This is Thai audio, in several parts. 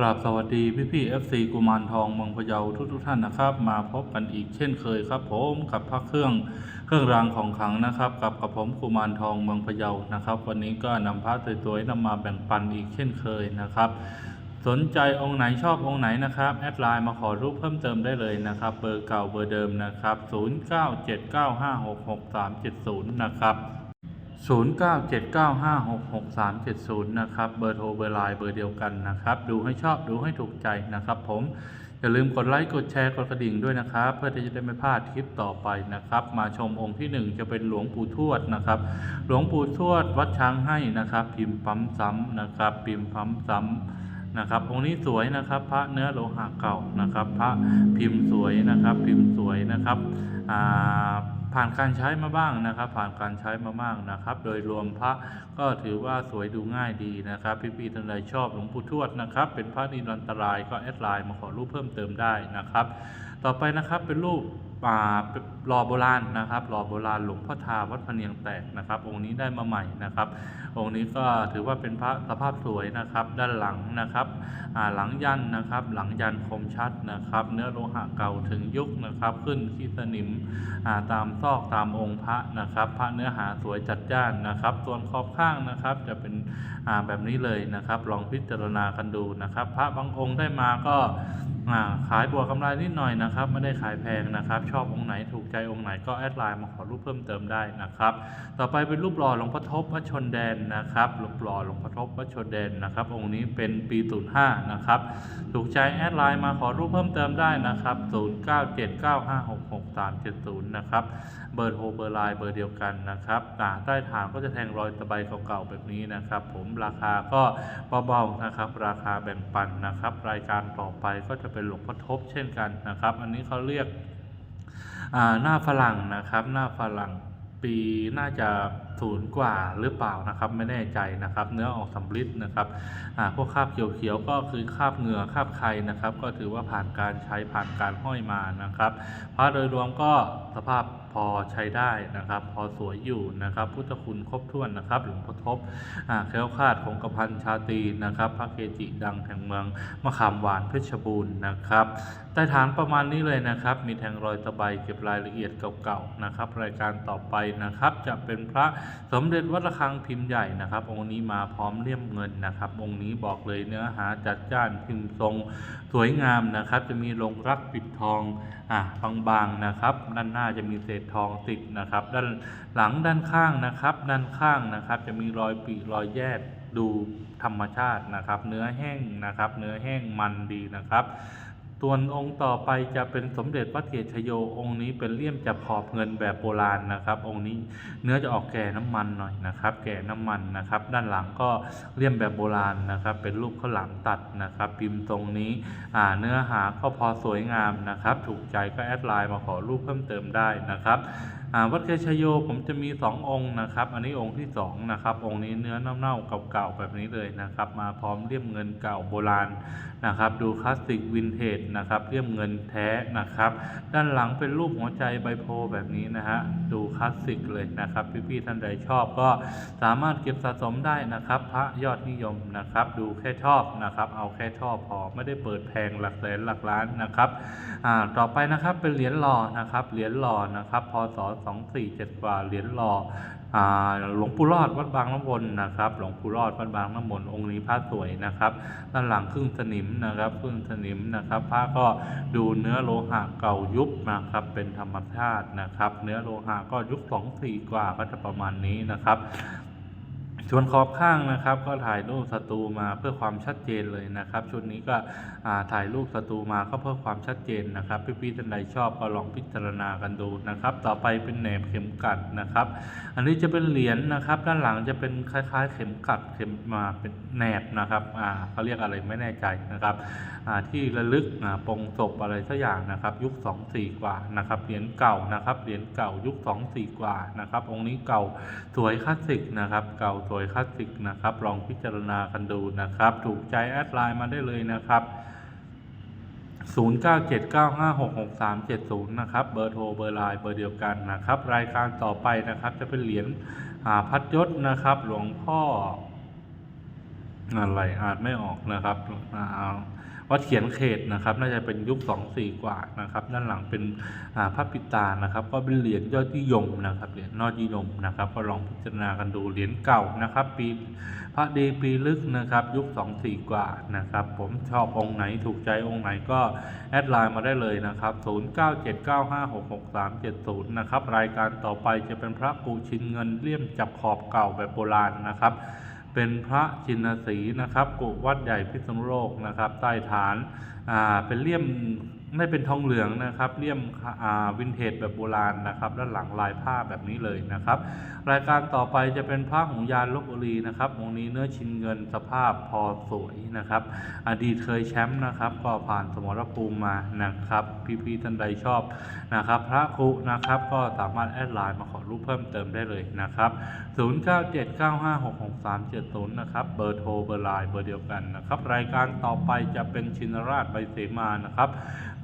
กราบสวัสดีพี่พี่เอฟซีกุมารทองเมืองพะเยาทุกทุกท่านนะครับ มาพบกันอีกเช่นเคยครับ ผมกับพระเครื่องเครื่องรางของขลังนะครับกับกับผมกุมารทองเมืองพะเยานะครับ วันนี้ก็นำพระสวยๆนำมาแบ่งปันอีกเช่นเคยนะครับ สนใจองค์ไหนชอบองค์ไหนนะครับแอดไลน์มาขอรูปเพิ่มเติมได้เลยนะครับ เบอร์เก่าเบอร์เดิมนะครับ 0979566370 นะครับ 0979566370 นะครับ เบอร์โทรเบอร์ไลน์เบอร์เดียวกันนะครับ ดูให้ชอบดูให้ถูกใจนะครับผม อย่าลืมกดไลค์กดแชร์กดกระดิ่งด้วยนะครับ เพื่อที่จะได้ไม่พลาดคลิปต่อไปนะครับ มาชมองค์ที่หนึ่งจะเป็นหลวงปู่ทวดนะครับ หลวงปู่ทวดวัดช้างให้นะครับ พิมพ์ปั๊มซ้ำนะครับ พิมพ์ปั๊มซ้ำนะครับองค์นี้สวยนะครับ พระเนื้อโลหะเก่านะครับ พระพิมพ์สวยนะครับ พิมพ์สวยนะครับอ่า ผ่านการใช้มาบ้างนะครับ ผ่านการใช้มาบ้างนะครับ โดยรวมพระก็ถือว่าสวยดูง่ายดีนะครับ พี่ๆท่านใดชอบหลวงปู่ทวดนะครับ เป็นพระนิรันตรายก็แอดไลน์มาขอรูปเพิ่มเติมได้นะครับ ต่อไปนะครับเป็นรูป อ่าหล่อโบราณนะครับหล่อโบราณหลวงพ่อทาวัดพเนียงแตกนะครับ องค์นี้ได้มาใหม่นะครับ องค์นี้ก็ถือว่าเป็นพระสภาพสวยนะครับ ด้านหลังนะครับหลังยันนะครับ หลังยันคมชัดนะครับ เนื้อโลหะเก่าถึงยุคนะครับ ขึ้นที่สนิมาตามซอกตามองค์พระนะครับ พระเนื้อหาสวยจัดจ้านนะครับ ส่วนขอบข้างนะครับ จะเป็นแบบนี้เลยนะครับ ลองพิจารณากันดูนะครับ พระบางองค์ได้มาก็ขายบวกกำไรนิดหน่อยนะครับ ไม่ได้ขายแพงนะครับชอบองค์ไหนถูกใจองค์ไหนก็แอดไลน์มาขอรูปเพิ่มเติมได้นะครับ ต่อไปเป็นรูปหล่อหลวงพ่อทบวัดชนแดนนะครับรูปหล่อหลวงพ่อทบวัดชนแดนนะครับ องค์นี้เป็นปี05นะครับถูกใจแอดไลน์มาขอรูปเพิ่มเติมได้นะครับ0979566370นะครับเบอร์โทรเบอร์ไลน์เบอร์เดียวกันนะครับอ่าใต้ฐานก็จะแทงรอยตะไบเก่าๆแบบนี้นะครับ ผมราคาก็เบาๆนะครับ ราคาแบ่งปันนะครับ รายการต่อไปก็จะเป็นหลวงพ่อทบเช่นกันนะครับ อันนี้เขาเรียก หน้าฝรั่งนะครับ หน้าฝรั่งปีน่าจะ ศูนย์กว่าหรือเปล่านะครับไม่แน่ใจนะครับ เนื้อออกสำลิดนะครับอ่าพวกคราบเขียวๆก็คือคราบเหงื่อคราบไข่นะครับ ก็ถือว่าผ่านการใช้ผ่านการห้อยมานะครับพระโดยรวมก็สภาพพอใช้ได้นะครับ พอสวยอยู่นะครับ พุทธคุณครบถ้วนนะครับหลวงพ่อทบอ่าแคล้วคลาดของกระพันชาตีนะครับ พระเกจิดังแห่งเมืองมะขามหวานเพชรบูรณ์นะครับใต้ฐานประมาณนี้เลยนะครับ มีแทงรอยตะไบเก็บรายละเอียดเก่าๆนะครับ รายการต่อไปนะครับ จะเป็นพระสมเด็จวัดระฆังพิมพ์ใหญ่นะครับ องค์นี้มาพร้อมเลี่ยมเงินนะครับ องค์นี้บอกเลยเนื้อหาจัดจ้านพิมพ์ทรงสวยงามนะครับ จะมีลงรักปิดทองอะบางๆนะครับ ด้านหน้าจะมีเศษทองติดนะครับ ด้านหลังด้านข้างนะครับ ด้านข้างนะครับ จะมีรอยปีรอยแยกดูธรรมชาตินะครับ เนื้อแห้งนะครับ เนื้อแห้งมันดีนะครับ ส่วนองค์ต่อไปจะเป็นสมเด็จพระเกศชโยองค์นี้เป็นเลี่ยมจับขอบเงินแบบโบราณนะครับ องค์นี้เนื้อจะออกแก่น้ำมันหน่อยนะครับ แก่น้ำมันนะครับ ด้านหลังก็เลี่ยมแบบโบราณนะครับ เป็นรูปข้าวหลามตัดนะครับ พิมพ์ตรงนี้เนื้อหาก็พอสวยงามนะครับ ถูกใจก็แอดไลน์มาขอรูปเพิ่มเติมได้นะครับวัดเกศชโยผมจะมี 2 องค์นะครับ อันนี้องค์ที่2นะครับองค์นี้เนื้อเน่าๆเก่าๆแบบนี้เลยนะครับ มาพร้อมเลี่ยมเงินเก่าโบราณนะครับ ดูคลาสสิกวินเทจนะครับเรียมเงินแท้นะครับ ด้านหลังเป็นรูปหัวใจใบโพแบบนี้นะฮะดูคลาสสิกเลยนะครับ พี่ๆท่านใดชอบก็สามารถเก็บสะสมได้นะครับ พระยอดนิยมนะครับ ดูแค่ชอบนะครับ เอาแค่ชอบพอไม่ได้เปิดแพงหลักแสนหลักล้านนะครับอ่าต่อไปนะครับเป็นเหรียญหล่อนะครับเหรียญหล่อนะครับพศ247กว่าเหรียญหล่อหลวงปู่รอดวัดบางน้ำวนนะครับหลวงปู่รอดวัดบางน้ำมนองค์นี้พระสวยนะครับด้านหลังครึ่งสนิมนะครับครึ่งสนิมนะครับพระก็ดูเนื้อโลหะเก่ายุบนะครับเป็นธรรมชาตินะครับ เนื้อโลหะก็ยุคสองสี่กว่าก็จะประมาณนี้นะครับ ส่วนขอบข้างนะครับ ก็ถ่ายรูปสตูมาเพื่อความชัดเจนเลยนะครับ ชุดนี้ก็ถ่ายรูปสตูมาก็เพื่อความชัดเจนนะครับพี่ๆท่านใดชอบก็ลองพิจารณากันดูนะครับ ต่อไปเป็นแหนบเข็มกัดนะครับ อันนี้จะเป็นเหรียญนะครับ ด้านหลังจะเป็นคล้าย ๆ เข็มกัดเข็มมาเป็นแหนบนะครับอ่าเขาเรียกอะไรไม่แน่ใจนะครับอ่าที่ระลึกอ่าปงศพอะไรสักอย่างนะครับ ยุค 2 4 กว่านะครับเหรียญเก่านะครับเหรียญเก่ายุค 2 4 กว่านะครับองค์นี้เก่าสวยคลาสสิกนะครับ เก่าสวยคลาสสิกนะครับ ลองพิจารณากันดูนะครับ ถูกใจแอดไลน์มาได้เลยนะครับ 0979566370 นะครับ เบอร์โทร เบอร์ไลน์ เบอร์เดียวกันนะครับ รายการต่อไปนะครับ จะเป็นเหรียญพัดยศนะครับ หลวงพ่ออะไรอ่านไม่ออกนะครับอ่า วัดเขียนเขตนะครับ น่าจะเป็นยุคสองสี่กว่านะครับ ด้านหลังเป็นอ่าพระปิตานะครับ ก็เป็นเหรียญยอดนิยมนะครับเหรียญยอดนิยมนะครับ ก็ลองพิจารณากันดูเหรียญเก่านะครับ ปีพระดีปีลึกนะครับ ยุคสองสี่กว่านะครับ ผมชอบองค์ไหนถูกใจองค์ไหนก็แอดไลน์มาได้เลยนะครับ 0979566370 นะครับ รายการต่อไปจะเป็นพระกูชินเงินเลี่ยมจับขอบเก่าแบบโบราณนะครับ เป็นพระชินสีนะครับกุวัดใหญ่พิษณุโลกนะครับ ใต้ฐานเป็นเลี่ยม ไม่เป็นทองเหลืองนะครับเลี่ยมวินเทจแบบโบราณนะครับด้านหลังลายผ้าแบบนี้เลยนะครับ รายการต่อไปจะเป็นพระหงยานลบบุรีนะครับองค์นี้เนื้อชิ้นเงินสภาพพอสวยนะครับ อดีตเคยแชมป์นะครับ ก็ผ่านสมรภูมิมานะครับ พี่ๆท่านใดชอบนะครับ พระครุนะครับก็สามารถแอดไลน์มาขอรูปเพิ่มเติมได้เลยนะครับ0979566370นะครับเบอร์โทรเบอร์ไลน์เบอร์เดียวกันนะครับ รายการต่อไปจะเป็นชินราชใบเสมานะครับ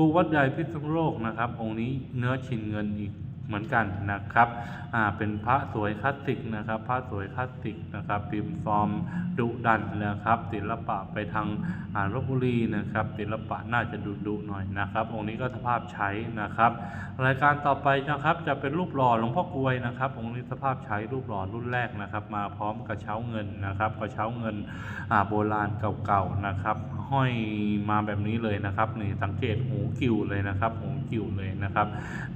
กูวัดใหญ่พิษณุโลกนะครับ องค์นี้เนื้อชินเงินอีก เหมือนกันนะครับอ่าเป็นพระสวยคลาสสิกนะครับ พระสวยคลาสสิกนะครับพิมพ์ฟอร์มดุดันนะครับศิลปะไปทางอ่าลบบุรีนะครับศิลปะน่าจะดุดุหน่อยนะครับ องค์นี้ก็สภาพใช้นะครับ รายการต่อไปนะครับจะเป็นรูปหล่อหลวงพ่อกลวยนะครับ องค์นี้สภาพใช้รูปหล่อรุ่นแรกนะครับ มาพร้อมกระเช้าเงินนะครับกระเช้าเงินอ่าโบราณเก่าๆนะครับ ห้อยมาแบบนี้เลยนะครับนี่สังเกตหูกิ่วเลยนะครับหูกิ่วเลยนะครับ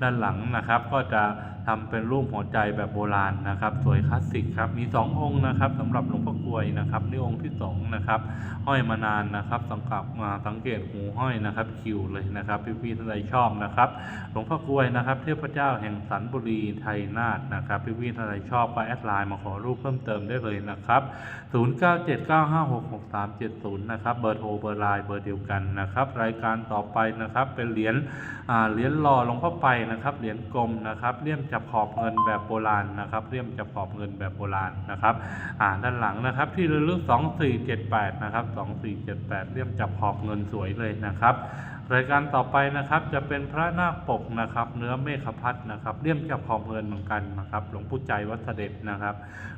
ด้านหลังนะครับก็จะทำเป็นรูปหัวใจแบบโบราณนะครับ สวยคลาสสิกครับ มี 2 องค์นะครับสำหรับหลวงพ่อกลวยนะครับนี่องค์ที่2นะครับห้อยมานานนะครับ สังกับมาสังเกตหูห้อยนะครับ คิวเลยนะครับ พี่ๆท่านใดชอบนะครับ หลวงพ่อกลวยนะครับ เทพเจ้าแห่งสันบุรีไทยนาฏนะครับ พี่ๆท่านใดชอบก็แอดไลน์มาขอรูปเพิ่มเติมได้เลยนะครับ0979566370นะครับเบอร์โทรเบอร์ไลน์เบอร์เดียวกันนะครับ รายการต่อไปนะครับ เป็นเหรียญเหรียญหล่อหลวงพ่อไปนะครับ เหรียญกลมนะครับเลี่ยมจับขอบเงินแบบโบราณนะครับเลี่ยมจับขอบเงินแบบโบราณนะครับอ่าด้านหลังนะครับที่ระลึก 2478 นะครับ 2478 เลี่ยมจับขอบเงินสวยเลยนะครับ รายการต่อไปนะครับจะเป็นพระนาคปกนะครับ เนื้อเมฆพัดนะครับเลี่ยมจับขอบเงินเหมือนกันนะครับหลวงปู่ใจวัดเสด็จนะครับ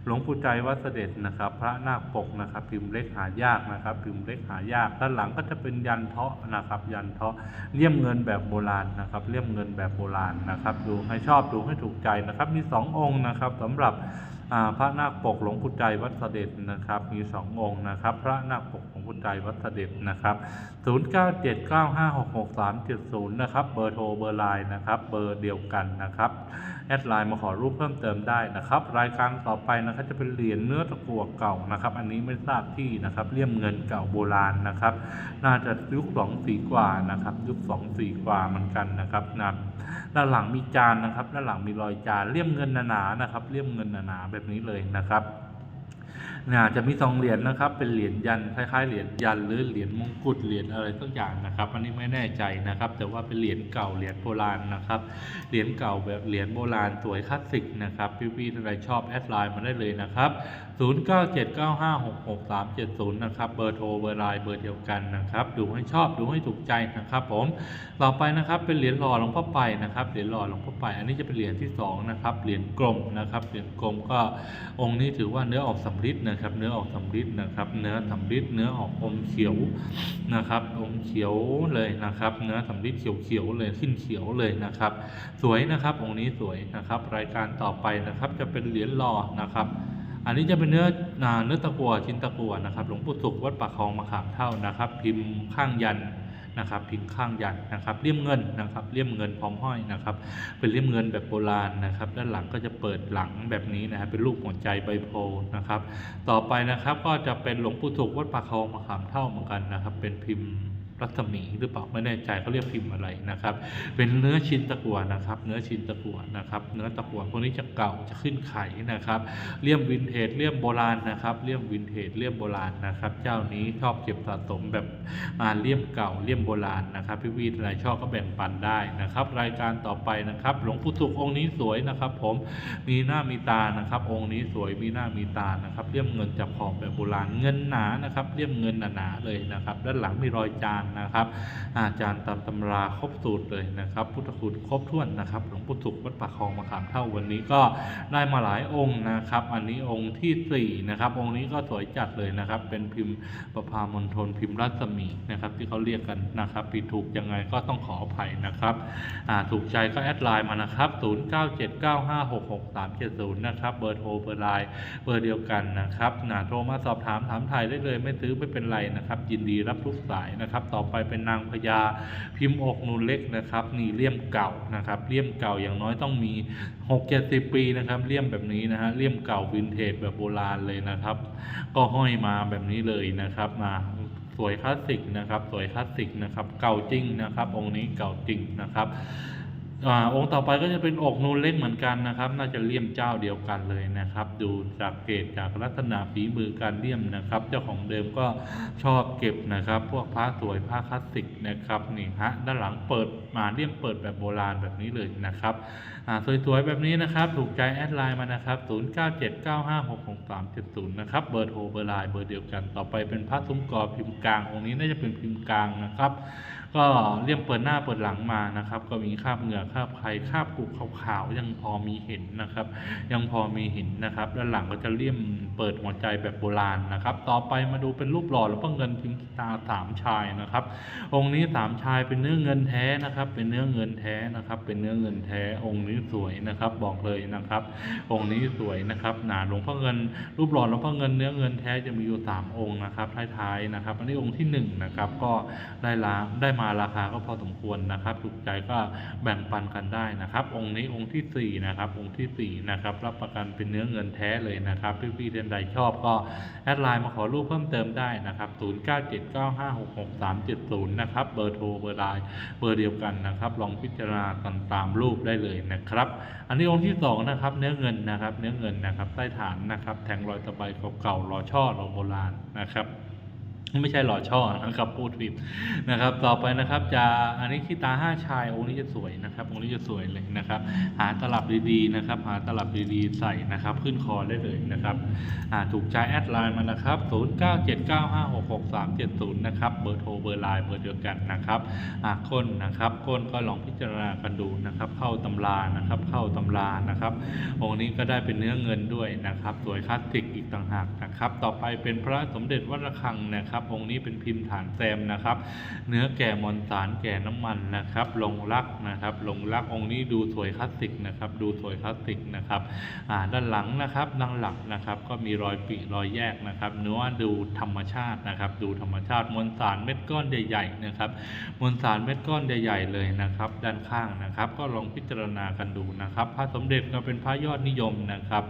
หลวงปู่ใจวัดเสด็จนะครับ พระนาคปกนะครับ พิมพ์เล็กหายากนะครับ พิมพ์เล็กหายากด้านหลังก็จะเป็นยันเทาะนะครับ ยันเทาะเลี่ยมเงินแบบโบราณนะครับ เลี่ยมเงินแบบโบราณนะครับ ดูให้ชอบดูให้ถูกใจนะครับ มีสององค์นะครับสำหรับพระนาคปกหลวงปู่ใจวัดเสด็จนะครับ มีสององค์นะครับ พระนาคปก หลวงปู่ใจวัดเสด็จนะครับ0979566370นะครับเบอร์โทรเบอร์ไลน์นะครับ เบอร์เดียวกันนะครับแอดไลน์มาขอรูปเพิ่มเติมได้นะครับ รายการต่อไปนะครับจะเป็นเหรียญเนื้อตะกั่วเก่านะครับ อันนี้ไม่ทราบที่นะครับเลี่ยมเงินเก่าโบราณนะครับ น่าจะยุคสองสีกว่านะครับยุคสองสีกว่าเหมือนกันนะครับนะด้านหลังมีจานนะครับด้านหลังมีรอยจานเลี่ยมเงินหนาๆนะครับ เลี่ยมเงินหนาๆแบบนี้เลยนะครับ นี่ยจะมีสองเหรียญนะครับ เป็นเหรียญยันคล้ายๆเหรียญยันหรือเหรียญมงกุฎเหรียญอะไรสักอย่างนะครับ อันนี้ไม่แน่ใจนะครับ แต่ว่าเป็นเหรียญเก่าเหรียญโบราณนะครับ เหรียญเก่าแบบเหรียญโบราณสวยคลาสสิกนะครับ พี่ๆท่านใดชอบแอดไลน์มาได้เลยนะครับ 0979566370 นะครับ เบอร์โทรเบอร์ไลน์เบอร์เดียวกันนะครับ ดูให้ชอบดูให้ถูกใจนะครับ ผม ต่อไปนะครับเป็นเหรียญหล่อหลวงพ่อไปนะครับเหรียญหล่อหลวงพ่อไป อันนี้จะเป็นเหรียญที่สองนะครับเหรียญกลมนะครับเหรียญกลมก็องค์นี้ถือว่าเนื้อออกสำริดนะครับ เนื้อออกสำริดนะครับ เนื้อสำริดเนื้อออกอมเขียวนะครับอมเขียวเลยนะครับ เนื้อสำริดเขียวๆเลยขึ้นเขียวเลยนะครับ สวยนะครับองค์นี้สวยนะครับ รายการต่อไปนะครับ จะเป็นเหรียญหล่อนะครับอันนี้จะเป็นเนื้ออ่าเนื้อตะกั่วชิ้นตะกั่วนะครับ หลวงปู่สุขวัดปากคลองมะขามเท่านะครับ พิมพ์ข้างยัน นะครับพิมพ์ข้างยันนะครับเลี่ยมเงินนะครับเลี่ยมเงินพร้อมห้อยนะครับ เป็นเลี่ยมเงินแบบโบราณนะครับ ด้านหลังก็จะเปิดหลังแบบนี้นะครับเป็นรูปหัวใจใบโพนะครับ ต่อไปนะครับก็จะเป็นหลวงปู่สุขวัดปากคลองมะขามเท่าเหมือนกันนะครับ เป็นพิมพ์ รัศมีหรือเปล่าไม่แน่ใจเขาเรียกพิมพ์อะไรนะครับ เป็นเนื้อชิ้นตะกั่วนะครับ เนื้อชิ้นตะกั่วนะครับ เนื้อตะกั่วพวกนี้จะเก่าจะขึ้นไข่นะครับเลี่ยมวินเทจเลี่ยมโบราณนะครับเลี่ยมวินเทจเลี่ยมโบราณนะครับ เจ้านี้ชอบเก็บสะสมแบบอาเลี่ยมเก่าเลี่ยมโบราณนะครับพี่วีทนายชอบก็แบ่งปันได้นะครับ รายการต่อไปนะครับ หลวงปู่สุของค์นี้สวยนะครับ ผมมีหน้ามีตานะครับ องค์นี้สวยมีหน้ามีตานะครับเลี่ยมเงินจับขอบแบบโบราณเงินหนานะครับเลี่ยมเงินหนาๆเลยนะครับ ด้านหลังมีรอยจานารนะครับ อาจารย์ตามตำราครบสูตรเลยนะครับ พุทธคุณครบถ้วนนะครับ หลวงปู่สุขวัดปากคลองมะขามเท่าวันนี้ก็ได้มาหลายองค์นะครับ อันนี้องค์ที่สี่นะครับ องค์นี้ก็สวยจัดเลยนะครับ เป็นพิมพ์ประพามณฑลพิมพ์รัศมีนะครับ ที่เขาเรียกกันนะครับผิดถูกยังไงก็ต้องขออภัยนะครับถูกใจก็แอดไลน์มานะครับ 0979566370 นะครับ เบอร์โทรเบอร์ไลน์เบอร์เดียวกันนะครับนะโทรมาสอบถามถามถ่ายได้เลย ไม่ซื้อไม่เป็นไรนะครับ ยินดีรับทุกสายนะครับต่อไปเป็นนางพญาพิมพ์อกนูนเล็กนะครับนี่เลี่ยมเก่านะครับเลี่ยมเก่าอย่างน้อยต้องมี 6 70 ปีนะครับเลี่ยมแบบนี้นะฮะเลี่ยมเก่าวินเทจแบบโบราณเลยนะครับ ก็ห้อยมาแบบนี้เลยนะครับมาสวยคลาสสิกนะครับ สวยคลาสสิกนะครับ เก่าจริงนะครับ องค์นี้เก่าจริงนะครับ อาองค์ต่อไปก็จะเป็นอกนูนเล็กเหมือนกันนะครับ น่าจะเลี่ยมเจ้าเดียวกันเลยนะครับ ดูจากเกตจากลักษณะฝีมือการเลี่ยมนะครับ เจ้าของเดิมก็ชอบเก็บนะครับ พวกผ้าสวยผ้าคลาสสิกนะครับนี่ฮะด้านหลังเปิดมาเลี่ยมเปิดแบบโบราณแบบนี้เลยนะครับอ่าสวยๆแบบนี้นะครับ ถูกใจแอดไลน์มานะครับ 0979566370 นะครับเบอร์โทรเบอร์ไลน์เบอร์เดียวกัน ต่อไปเป็นผ้าซุ้มกอพิมพ์กลางองค์นี้น่าจะเป็นพิมพ์กลางนะครับ ก็เลี่ยมเปิดหน้าเปิดหลังมานะครับ ก็มีคราบเหงื่อคราบไข่คราบกุขาวๆยังพอมีเห็นนะครับ ยังพอมีเห็นนะครับ ด้านหลังก็จะเลี่ยมเปิดหัวใจแบบโบราณนะครับ ต่อไปมาดูเป็นรูปหล่อหลวงพ่อเงินพิมพ์ตาสามชายนะครับ องค์นี้สามชายเป็นเนื้อเงินแท้นะครับ เป็นเนื้อเงินแท้นะครับ เป็นเนื้อเงินแท้องค์นี้สวยนะครับ บอกเลยนะครับ องค์นี้สวยนะครับหนาหลวงพ่อเงิน รูปหล่อหลวงพ่อเงินเนื้อเงินแท้จะมีอยู่สามองค์นะครับท้ายๆนะครับ อันนี้องค์ที่หนึ่งนะครับก็ได้ลาได้มาราคาก็พอสมควรนะครับถูกใจก็แบ่งปันกันได้นะครับ องค์นี้องค์ที่สี่นะครับองค์ที่สี่นะครับรับประกันเป็นเนื้อเงินแท้เลยนะครับพี่ๆท่านใดชอบก็แอดไลน์มาขอรูปเพิ่มเติมได้นะครับ0979566370นะครับเบอร์โทรเบอร์ไลน์เบอร์เดียวกันนะครับ ลองพิจารณากันตามรูปได้เลยนะครับ อันนี้องค์ที่สองนะครับเนื้อเงินนะครับ เนื้อเงินนะครับใต้ฐานนะครับ แทงรอยตะไบเก่าๆรอช่อรอโบราณนะครับ ไม่ใช่หล่อช่อนะครับพูดผิดนะครับ ต่อไปนะครับ จะอันนี้ขี้ตาห้าชายองค์นี้จะสวยนะครับองค์นี้จะสวยเลยนะครับ หาตลับดีๆนะครับ หาตลับดีๆใส่นะครับ ขึ้นคอได้เลยนะครับถูกใจแอดไลน์มานะครับ 0979566370 นะครับเบอร์โทรเบอร์ไลน์เบอร์เดียวกันนะครับก้นนะครับก้นก็ลองพิจารณากันดูนะครับ เข้าตำรานะครับ เข้าตำรานะครับ องค์นี้ก็ได้เป็นเนื้อเงินด้วยนะครับ สวยคลาสสิกอีกต่างหากนะครับ ต่อไปเป็นพระสมเด็จวัดระฆังนะครับองค์นี้เป็นพิมพ์ฐานแซมนะครับ เนื้อแก่มอนสารแก่น้ำมันนะครับลงรักนะครับลงรักองค์นี้ดูสวยคลาสสิกนะครับ ดูสวยคลาสสิกนะครับด้านหลังนะครับด้านหลังนะครับ ก็มีรอยปีรอยแยกนะครับ เนื้อดูธรรมชาตินะครับ ดูธรรมชาติมวลสารเม็ดก้อนใหญ่ๆนะครับมวลสารเม็ดก้อนใหญ่ๆเลยนะครับ ด้านข้างนะครับ ก็ลองพิจารณากันดูนะครับ พระสมเด็จก็เป็นพระยอดนิยมนะครับ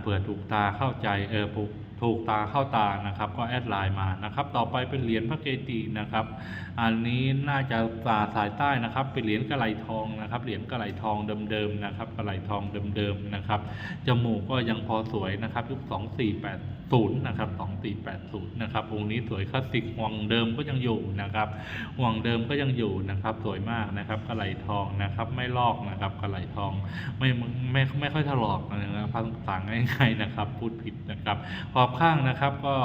เผื่อถูกตาเข้าใจเออถูก ถูกตาเข้าตานะครับ ก็แอดไลน์มานะครับ ต่อไปเป็นเหรียญพระเกจินะครับ อันนี้น่าจะตาสายใต้นะครับ เป็นเหรียญกระไหลทองนะครับ เหรียญกระไหลทองเดิมๆนะครับ กระไหลทองเดิมๆนะครับ จมูกก็ยังพอสวยนะครับยุค2480นะครับ2480นะครับ องค์นี้สวยคลาสสิกห่วงเดิมก็ยังอยู่นะครับห่วงเดิมก็ยังอยู่นะครับ สวยมากนะครับ กระไหลทองนะครับ ไม่ลอกนะครับกระไหลทอง ไม่ไม่ไม่ค่อยถลอกนะครับภาษาง่ายๆนะครับ พูดผิดนะครับขอบข้างนะครับ ก็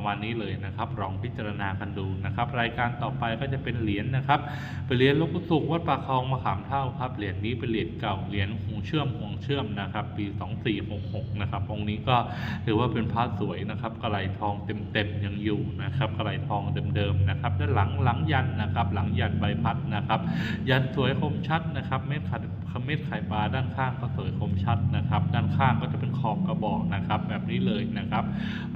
ประมาณนี้เลยนะครับลองพิจารณากันดูนะครับ รายการต่อไปก็จะเป็นเหรียญนะครับเป็นเหรียญลวงปู่สุขวัดปากคลองมะขามเท่าครับเหรียญนี้เป็นเหรียญเก่าเหรียญหูเชื่อมห่วงเชื่อมนะครับ ปี 2466นะครับองค์นี้ก็ถือว่าเป็นพระสวยนะครับกระไหลทองเต็มๆยังอยู่นะครับกระไหลทองเดิมๆนะครับด้านหลังหลังยันนะครับ หลังยันใบพัดนะครับ ยันสวยคมชัดนะครับเม็ดขัดเม็ดไข่ปลาด้านข้างก็สวยคมชัดนะครับ ด้านข้างก็จะเป็นขอบกระบอกนะครับ แบบนี้เลยนะครับ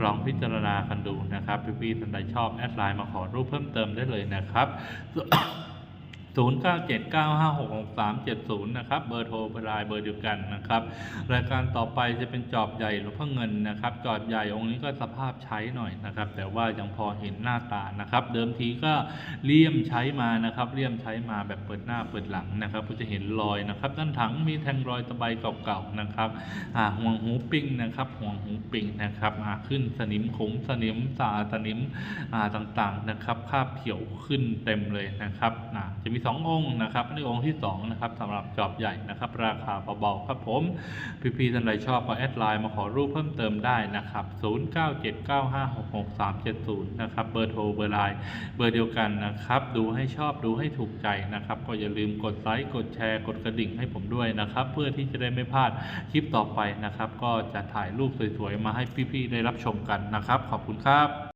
ลองพิจารณากันดูนะครับพี่ๆท่านใดชอบแอดไลน์มาขอรูปเพิ่มเติมได้เลยนะครับ 0979566370 นะครับ เบอร์โทรเบอร์ไลน์เบอร์เดียวกันนะครับ รายการต่อไปจะเป็นจอบใหญ่หลวงพ่อเงินนะครับ จอบใหญ่องค์นี้ก็สภาพใช้หน่อยนะครับ แต่ว่ายังพอเห็นหน้าตานะครับ เดิมทีก็เลี่ยมใช้มานะครับ เลี่ยมใช้มาแบบเปิดหน้าเปิดหลังนะครับก็จะเห็นรอยนะครับ ด้านถังมีแทงรอยตะไบเก่าๆนะครับอ่าห่วงหูปิ้งนะครับ ห่วงหูปิ้งนะครับอ่าขึ้นสนิมขมสนิมสาสนิมอ่าต่างๆนะครับคาบเขียวขึ้นเต็มเลยนะครับอ่าจะมีสององค์นะครับนี่องค์ที่สองนะครับสำหรับจอบใหญ่นะครับ ราคาเบาๆครับผมพี่ๆท่านใดชอบก็แอดไลน์มาขอรูปเพิ่มเติมได้นะครับ0979566370นะครับเบอร์โทรเบอร์ไลน์เบอร์เดียวกันนะครับ ดูให้ชอบดูให้ถูกใจนะครับ ก็อย่าลืมกดไลค์กดแชร์ กดกระดิ่งให้ผมด้วยนะครับ เพื่อที่จะได้ไม่พลาดคลิปต่อไปนะครับ ก็จะถ่ายรูปสวยๆมาให้พี่ๆได้รับชมกันนะครับ ขอบคุณครับ